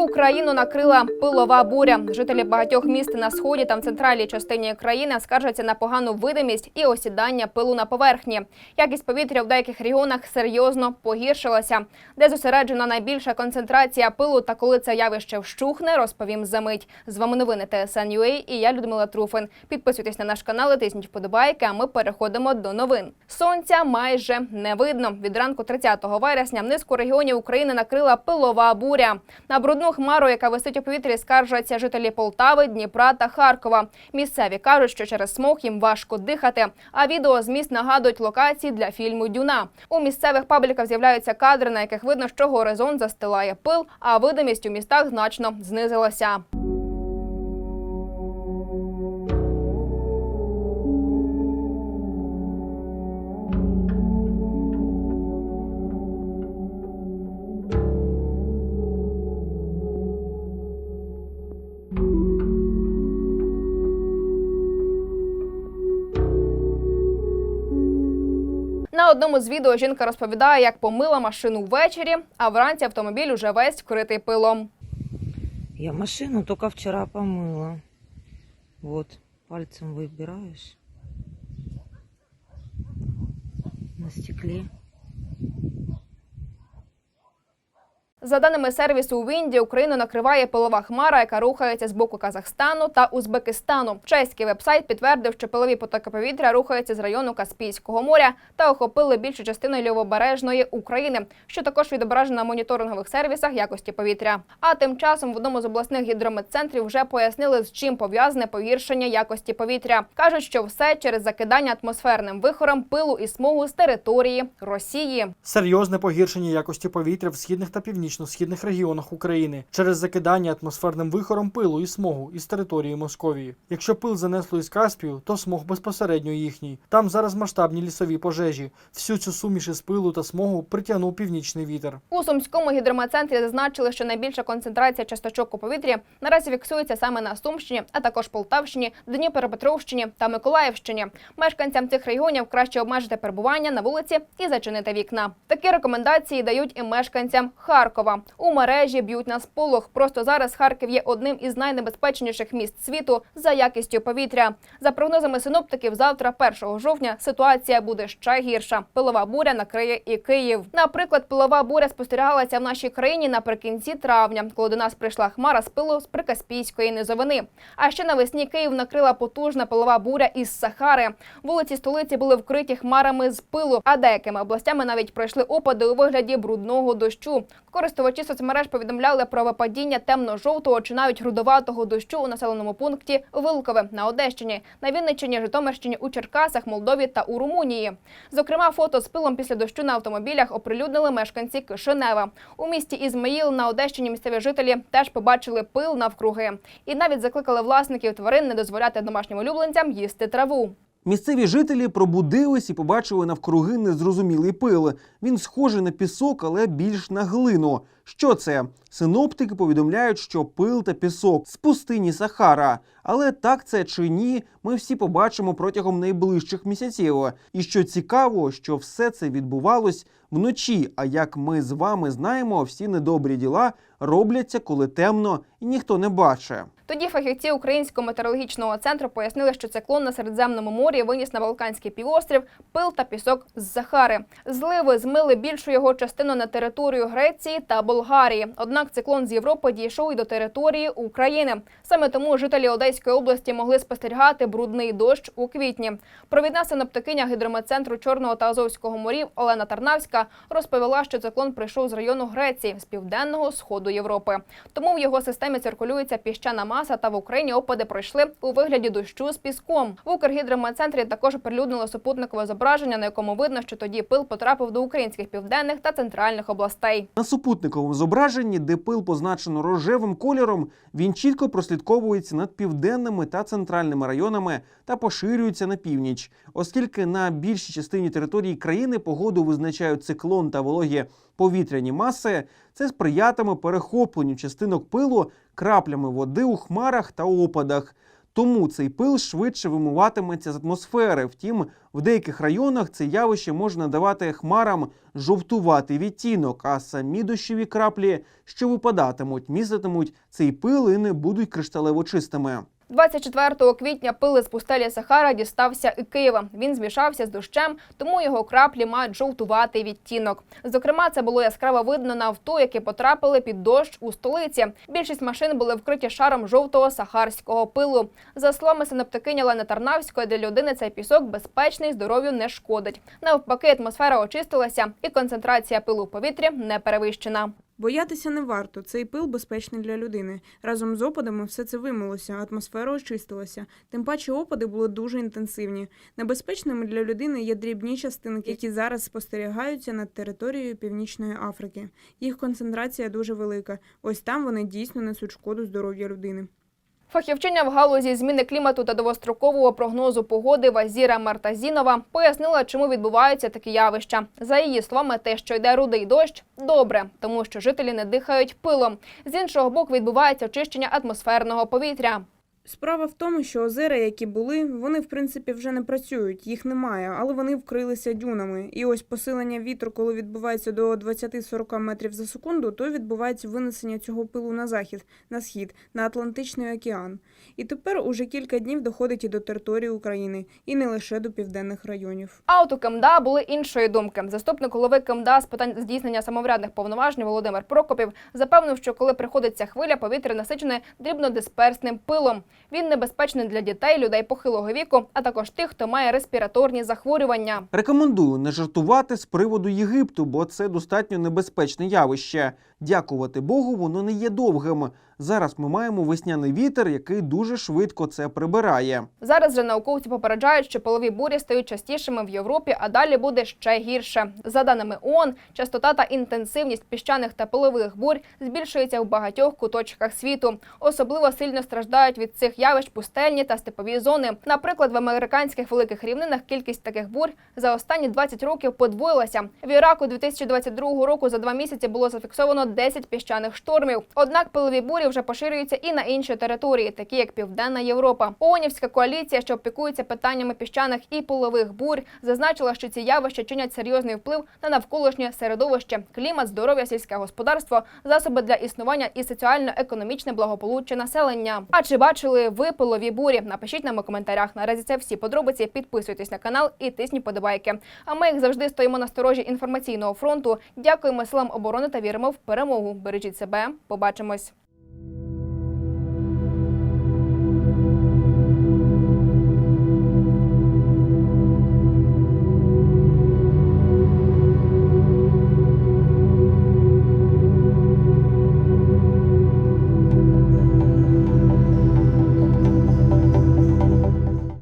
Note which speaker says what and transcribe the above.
Speaker 1: Україну накрила пилова буря. Жителі багатьох міст на сході та в центральній частині країни скаржаться на погану видимість і осідання пилу на поверхні. Якість повітря в деяких регіонах серйозно погіршилася. Де зосереджена найбільша концентрація пилу та коли це явище вщухне, розповім за мить. З вами новини ТСН.UA і я Людмила Труфин. Підписуйтесь на наш канал, і тисніть вподобайки. А ми переходимо до новин. Сонця майже не видно. Від ранку 30 вересня низку регіонів України накрила пилова буря. На брудну хмару, яка висить у повітрі, скаржаться жителі Полтави, Дніпра та Харкова. Місцеві кажуть, що через смог їм важко дихати. А відео з міст нагадують локації для фільму Дюна. У місцевих пабліках з'являються кадри, на яких видно, що горизонт застилає пил, а видимість у містах значно знизилася. Одному з відео жінка розповідає, як помила машину ввечері, а вранці автомобіль уже весь вкритий пилом.
Speaker 2: Я машину тільки вчора помила. От, пальцем вибираєш. На стекле.
Speaker 1: За даними сервісу у Вінді, Україну накриває пилова хмара, яка рухається з боку Казахстану та Узбекистану. Чеський вебсайт підтвердив, що пилові потоки повітря рухаються з району Каспійського моря та охопили більшу частину лівобережної України, що також відображено на моніторингових сервісах якості повітря. А тим часом в одному з обласних гідрометцентрів вже пояснили, з чим пов'язане погіршення якості повітря. кажуть, що все через закидання атмосферним вихором пилу і смогу з території Росії.
Speaker 3: Серйозне погіршення якості повітря в східних та північно-східних регіонах України через закидання атмосферним вихором пилу і смогу із території Московії. Якщо пил занесло із Каспію, то смог безпосередньо їхній. Там зараз масштабні лісові пожежі. Всю цю суміш із пилу та смогу притягнув північний вітер.
Speaker 1: У Сумському гідрометцентрі зазначили, що найбільша концентрація часточок у повітрі наразі фіксується саме на Сумщині, а також Полтавщині, Дніпропетровщині та Миколаївщині. Мешканцям цих регіонів краще обмежити перебування на вулиці і зачинити вікна. Такі рекомендації дають і мешканцям Харкова. У мережі б'ють на сполох. Просто зараз Харків є одним із найнебезпечніших міст світу за якістю повітря. За прогнозами синоптиків, завтра, 1 жовтня, ситуація буде ще гірша. Пилова буря накриє і Київ. Наприклад, пилова буря спостерігалася в нашій країні наприкінці травня, коли до нас прийшла хмара з пилу з прикаспійської низовини. А ще навесні Київ накрила потужна пилова буря із Сахари. Вулиці столиці були вкриті хмарами з пилу, а деякими областями навіть пройшли опади у вигляді брудного дощу. Користувачі соцмереж повідомляли про випадіння темно-жовтого чи навіть грудоватого дощу у населеному пункті Вилкове на Одещині, на Вінниччині, Житомирщині, у Черкасах, Молдові та у Румунії. Зокрема, фото з пилом після дощу на автомобілях оприлюднили мешканці Кишинева. У місті Ізмаїл на Одещині місцеві жителі теж побачили пил навкруги і навіть закликали власників тварин не дозволяти домашнім улюбленцям їсти траву.
Speaker 4: Місцеві жителі пробудились і побачили навкруги незрозумілий пил. Він схожий на пісок, але більш на глину. Що це? Синоптики повідомляють, що пил та пісок з пустині Сахара. Але так це чи ні, ми всі побачимо протягом найближчих місяців. І що цікаво, що все це відбувалось вночі. А як ми з вами знаємо, всі недобрі діла робляться, коли темно і ніхто не бачить.
Speaker 1: Тоді фахівці Українського метеорологічного центру пояснили, що циклон на Середземному морі виніс на Балканський півострів пил та пісок з Захари. Зливи змили більшу його частину на територію Греції та Болгарії. Однак циклон з Європи дійшов і до території України. Саме тому жителі Одеської області могли спостерігати брудний дощ у квітні. Провідна синоптикиня гідрометцентру Чорного та Азовського морів Олена Тарнавська розповіла, що циклон прийшов з району Греції з південного сходу Європи. Тому в його системі циркулюється піщана маса, та в Україні опади пройшли у вигляді дощу з піском. В Укргідрометцентрі також оприлюднили супутникове зображення, на якому видно, що тоді пил потрапив до українських південних та центральних областей.
Speaker 4: На супутниковому зображенні, де пил позначено рожевим кольором, він чітко прослідковується над південними та центральними районами та поширюється на північ, оскільки на більшій частині території країни погоду визначають циклон та вологі повітряні маси, це сприятиме перехопленню частинок пилу краплями води у хмарах та опадах. Тому цей пил швидше вимиватиметься з атмосфери. Втім, в деяких районах це явище може надавати хмарам жовтуватий відтінок, а самі дощові краплі, що випадатимуть, міститимуть цей пил і не будуть кришталево чистими.
Speaker 1: 24 квітня пили з пустелі Сахара дістався і Києва. Він змішався з дощем, тому його краплі мають жовтуватий відтінок. Зокрема, це було яскраво видно на авто, які потрапили під дощ у столиці. Більшість машин були вкриті шаром жовтого сахарського пилу. За словами синоптикині Лени Тарнавської, для людини цей пісок безпечний, здоров'ю не шкодить. Навпаки, атмосфера очистилася, і концентрація пилу в повітрі не перевищена.
Speaker 5: Боятися не варто. Цей пил безпечний для людини. Разом з опадами все це вимилося, атмосфера очистилася. Тим паче опади були дуже інтенсивні. Небезпечними для людини є дрібні частинки, які зараз спостерігаються над територією Північної Африки. Їх концентрація дуже велика. Ось там вони дійсно несуть шкоду здоров'я людини.
Speaker 1: Фахівчиня в галузі зміни клімату та довгострокового прогнозу погоди Вазіра Мартазінова пояснила, чому відбуваються такі явища. За її словами, те, що йде рудий дощ, добре, тому що жителі не дихають пилом. З іншого боку, відбувається очищення атмосферного повітря.
Speaker 5: Справа в тому, що озера, які були, вони в принципі вже не працюють, їх немає, але вони вкрилися дюнами. І ось посилення вітру, коли відбувається до 20-40 метрів за секунду, то відбувається винесення цього пилу на захід, на схід, на Атлантичний океан. І тепер уже кілька днів доходить і до території України, і не лише до південних районів.
Speaker 1: А от у КМДА були іншої думки. Заступник голови КМДА з питань здійснення самоврядних повноважень Володимир Прокопів запевнив, що коли приходить ця хвиля, повітря насичене дрібнодисперсним пилом. Він небезпечний для дітей, людей похилого віку, а також тих, хто має респіраторні захворювання.
Speaker 4: Рекомендую не жартувати з приводу Єгипту, бо це достатньо небезпечне явище. Дякувати Богу, воно не є довгим. Зараз ми маємо весняний вітер, який дуже швидко це прибирає.
Speaker 1: Зараз же науковці попереджають, що полові бурі стають частішими в Європі, а далі буде ще гірше. За даними ООН, частота та інтенсивність піщаних та пилових бурь збільшується в багатьох куточках світу. Особливо сильно страждають від цих явищ пустельні та степові зони. Наприклад, в американських великих рівнинах кількість таких бурь за останні 20 років подвоїлася. В Іраку 2022 року за два місяці було зафіксовано 10 піщаних штормів. Однак пилові бурі вже поширюються і на інші території, такі як Південна Європа. ООНівська коаліція, що опікується питаннями піщаних і полових бурь, зазначила, що ці явища чинять серйозний вплив на навколишнє середовище, клімат, здоров'я, сільське господарство, засоби для існування і соціально-економічне благополуччя населення. А чи бачили ви пилові бурі? Напишіть нам у коментарях. Наразі це всі подробиці. Підписуйтесь на канал і тисніть подобайки. А ми, як завжди, стоїмо на сторожі інформаційного фронту. Дякуємо силам оборони та віримо в перемогу. Бережіть себе. Побачимось.